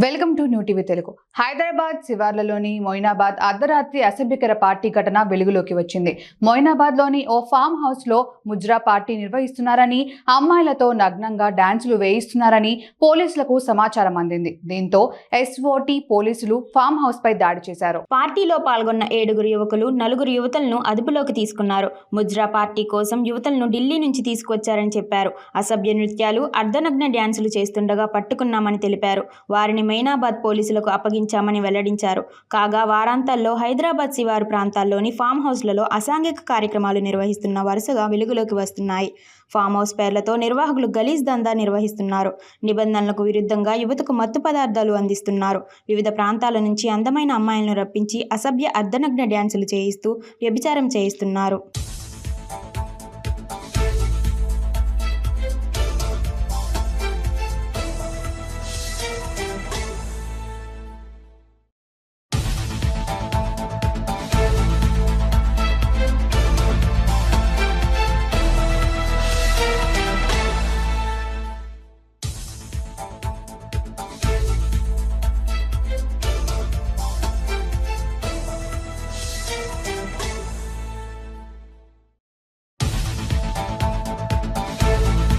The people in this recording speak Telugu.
Welcome to new TV Telugu. Hyderabad శివార్లలోని Moinabad అర్ధరాత్రి అసభ్యకర పార్టీ ఘటన వెలుగులోకి వచ్చింది. మొయినాబాద్లోని ఓ ఫామ్ హౌస్లో ముజ్రా పార్టీ నిర్వహిస్తున్నారని అమ్మాయిలతో నగ్నంగా డాన్సులు వేయిస్తున్నారని పోలీసులకు సమాచారం అందింది. దీంతో ఎస్ఓటి పోలీసులు ఫామ్ హౌస్ పై దాడి చేశారు. పార్టీలో పాల్గొన్న ఏడుగురు యువకులు నలుగురు యువతలను అదుపులోకి తీసుకున్నారు. ముజ్రా పార్టీ కోసం యువతలను ఢిల్లీ నుంచి తీసుకువచ్చారని చెప్పారు. అసభ్య నృత్యాలు అర్ధనగ్న డ్యాన్సులు చేస్తుండగా పట్టుకున్నామని తెలిపారు. వారిని మైనాబాద్ పోలీసులకు అప్పగించామని వెల్లడించారు. కాగా వారాంతాల్లో హైదరాబాద్ శివారు ప్రాంతాల్లోని ఫామ్ హౌస్లలో అసాంఘిక కార్యక్రమాలు నిర్వహిస్తున్న వరుసగా వెలుగులోకి వస్తున్నాయి. ఫామ్ హౌస్ పేర్లతో నిర్వాహకులు గలీజ్ దందా నిర్వహిస్తున్నారు. నిబంధనలకు విరుద్ధంగా యువతకు మత్తు పదార్థాలు అందిస్తున్నారు. వివిధ ప్రాంతాల నుంచి అందమైన అమ్మాయిలను రప్పించి అసభ్య అర్ధనగ్న డ్యాన్సులు చేయిస్తూ వ్యభిచారం చేయిస్తున్నారు.